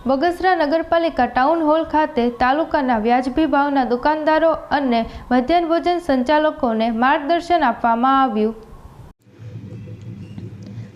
બગસરા નગરપાલિકા town hall ખાતે તાલુકાના વ્યાજબી ભાવના દુકાનદારો અને મધ્યાહન ભોજન સંચાલકોને માર્ગદર્શન આપવામાં આવ્યું.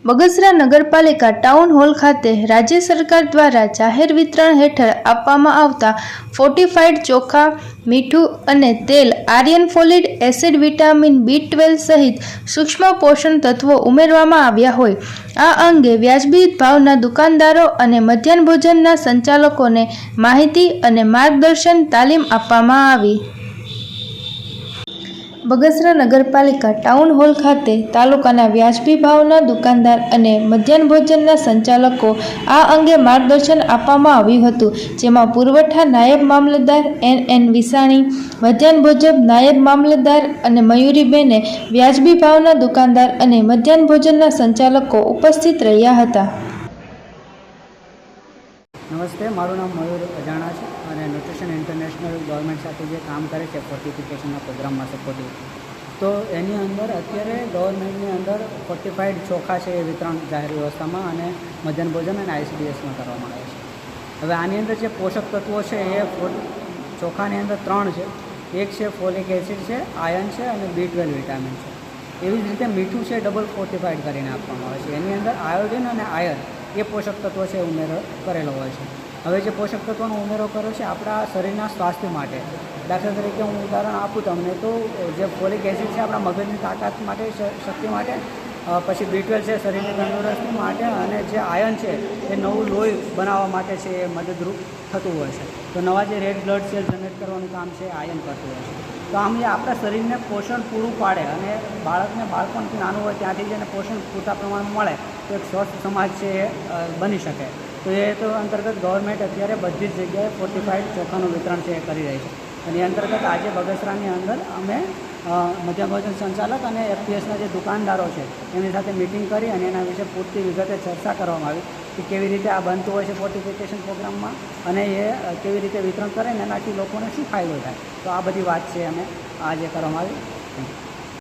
બગસરા નગરપાલિકા ટાઉન હોલ ખાતે રાજ્ય સરકાર દ્વારા જાહેર વિતરણ હેઠળ આપવામાં આવતા ફોર્ટિફાઈડ ચોખા, મીઠું અને તેલ, iron folic acid, vitamin B twelve સહિત સૂક્ષ્મ પોષણ તત્વો ઉમેરવામાં આવ્યા હોય. આ અંગે વ્યાજબી ભાવના દુકાનદારો અને મધ્યાહન ભોજનના સંચાલકોને માહિતી અને માર્ગદર્શન તાલીમ આપવામાં આવી. બગસરા નગરપાલિકા ટાઉન હોલ ખાતે તાલુકાના વ્યાજબી ભાવના દુકાનદાર અને મધ્યાહન ભોજનના સંચાલકો આ અંગે માર્ગદર્શન આપવામાં આવ્યું હતું, જેમાં પુરવઠા નાયબ મામલતદાર એન એન વિસાણી, મધ્યાહન ભોજન નાયબ મામલતદાર અને મયુરીબેને વ્યાજબી ભાવના દુકાનદાર અને મધ્યાહન ભોજનના સંચાલકો ઉપસ્થિત રહ્યા હતા. નમસ્તે, મારું નામ મયુર અજાણા અને ઇન્ટરનેશનલ ગવર્મેન્ટ સાથે જે કામ કરે છે ફોર્ટિફિકેશનના પ્રોગ્રામમાં સપોર્ટિવ તો એની અંદર અત્યારે ગવર્મેન્ટની અંદર ફોર્ટિફાઈડ ચોખા છે એ વિતરણ જાહેર વ્યવસ્થામાં અને મધ્યાહન ભોજન અને આઈસીડીએસમાં કરવામાં આવે છે. હવે આની અંદર જે પોષક તત્વો છે, એ ચોખાની અંદર ત્રણ છે. એક છે ફોલિક એસિડ છે આયર્ન છે અને બી ટ્વેલ્વ વિટામિન છે. એવી જ રીતે મીઠું છે ડબલ ફોર્ટિફાઈડ કરીને આપવામાં આવે છે. એની અંદર આયોડિન અને આયર્ન એ પોષક તત્વો છે ઉમેરો, કરેલો હોય છે. હવે જે પોષક તત્વોનો ઉમેરો કર્યો છે, આપણા શરીરના સ્વાસ્થ્ય માટે. દાખલા તરીકે હું ઉદાહરણ આપું તમને તો, જે ફોલિક એસિડ છે આપણા મગજની તાકાત માટે શક્તિ માટે પછી બી છે શરીરની તંદુરસ્તી માટે, અને જે આયન છે, એ નવું લોહી બનાવવા માટે છે, એ મદદરૂપ થતું હોય છે. તો નવા જે રેડ બ્લડ સેલ જનરેટ કરવાનું કામ છે આયન કરતું હોય છે. તો આમ જે આપણા શરીરને પોષણ પૂરું પાડે અને બાળકને બાળપણથી નાનું હોય ત્યાંથી જ એને પોષણ પૂરતા પ્રમાણમાં મળે, તો એક સ્વસ્થ સમાજ છે એ બની શકે. તો એ તો અંતર્ગત ગવર્મેન્ટ અત્યારે બધી જ જગ્યાએ ફોર્ટિફાઈડ ચોખાનું વિતરણ છે એ કરી રહી છે. અને એ અંતર્ગત આજે બગસરાની અંદર અમે અ, ભોજન સંચાલક અને એફપીએસના જે દુકાનદારો છે એમની સાથે મિટિંગ કરી અને એના વિશે પૂરતી વિગતે ચર્ચા કરવામાં આવી કે કેવી રીતે આ બનતું હોય છે ફોર્ટિફિકેશન પ્રોગ્રામમાં અને એ કેવી રીતે વિતરણ કરે ને એનાથી લોકોને શું ફાયદો થાય. તો આ બધી વાત છે અમે આજે કરવામાં આવી.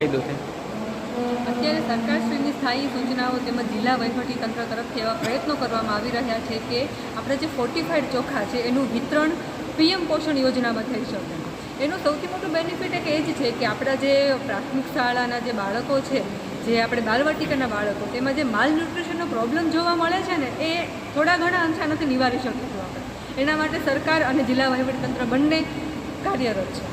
ફાયદો છે. અત્યારે સરકારશ્રીની સ્થાયી સૂચનાઓ તેમજ જિલ્લા તંત્ર તરફથી એવા પ્રયત્નો કરવામાં આવી રહ્યા છે કે આપણે જે ફોર્ટિફાઈડ ચોખા છે, એનું વિતરણ પીએમ પોષણ યોજનામાં થઈ શકે. એનું સૌથી મોટું બેનિફિટ એક એ જ છે કે આપણા જે પ્રાથમિક શાળાના જે બાળકો છે, જે આપણે બાલવાટિકાના બાળકો, તેમાં જે માલ ન્યુટ્રિશનનો પ્રોબ્લેમ જોવા મળે છે ને, એ થોડા ઘણા અંશે આનાથી નિવારી શકીશું આપણે. એના માટે સરકાર અને જિલ્લા વહીવટી તંત્ર બંને કાર્યરત છે.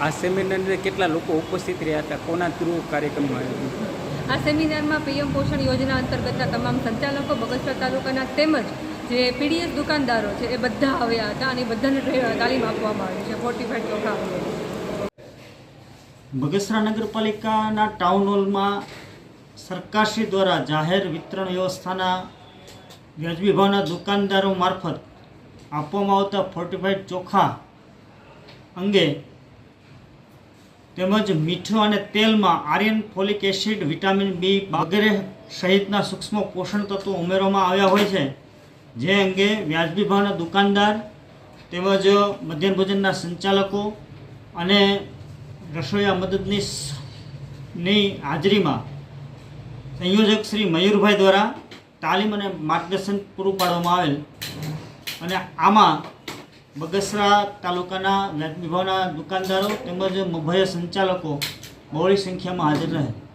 આ સેમિનારની કેટલા લોકો ઉપસ્થિત રહ્યા હતા? કોના થ્રુ કાર્યક્રમમાં આવ્યું આ સેમિનારમાં પીએમ પોષણ યોજના અંતર્ગતના તમામ સંચાલકો બગસરા તાલુકાના તેમજ જે પીડીએસ દુકાનદારો છે એ બધા આવ્યા હતા અને બધાને તાલીમ આપવામાં આવી છે ફોર્ટિફાઈડ ચોખા અંગે બગસરા નગરપાલિકાના ટાઉન હોલમાં સરકારશ્રી દ્વારા જાહેર વિતરણ વ્યવસ્થાના વ્યાજબી ભાવના દુકાનદારો મારફત આપવામાં આવતા ફોર્ટિફાઈડ ચોખા અંગે તેમજ મીઠું અને તેલમાં iron folic acid, vitamin B વગેરે સહિતના સૂક્ષ્મ પોષણ તત્વો ઉમેરવામાં આવ્યા હોય છે. જે અંગે વ્યાજબી ભાવના દુકાનદાર તેમજ મધ્યાહન ભોજનના સંચાલકો અને રસોઈયા મદદનીશની હાજરીમાં સંયોજક શ્રી મયુરભાઈ દ્વારા તાલીમ અને માર્ગદર્શન પૂરું પાડવામાં આવેલ. અને આમાં બગસરા તાલુકાના ભાવના દુકાનદારો તેમજ ભય સંચાલકો બહોળી સંખ્યામાં હાજર રહે.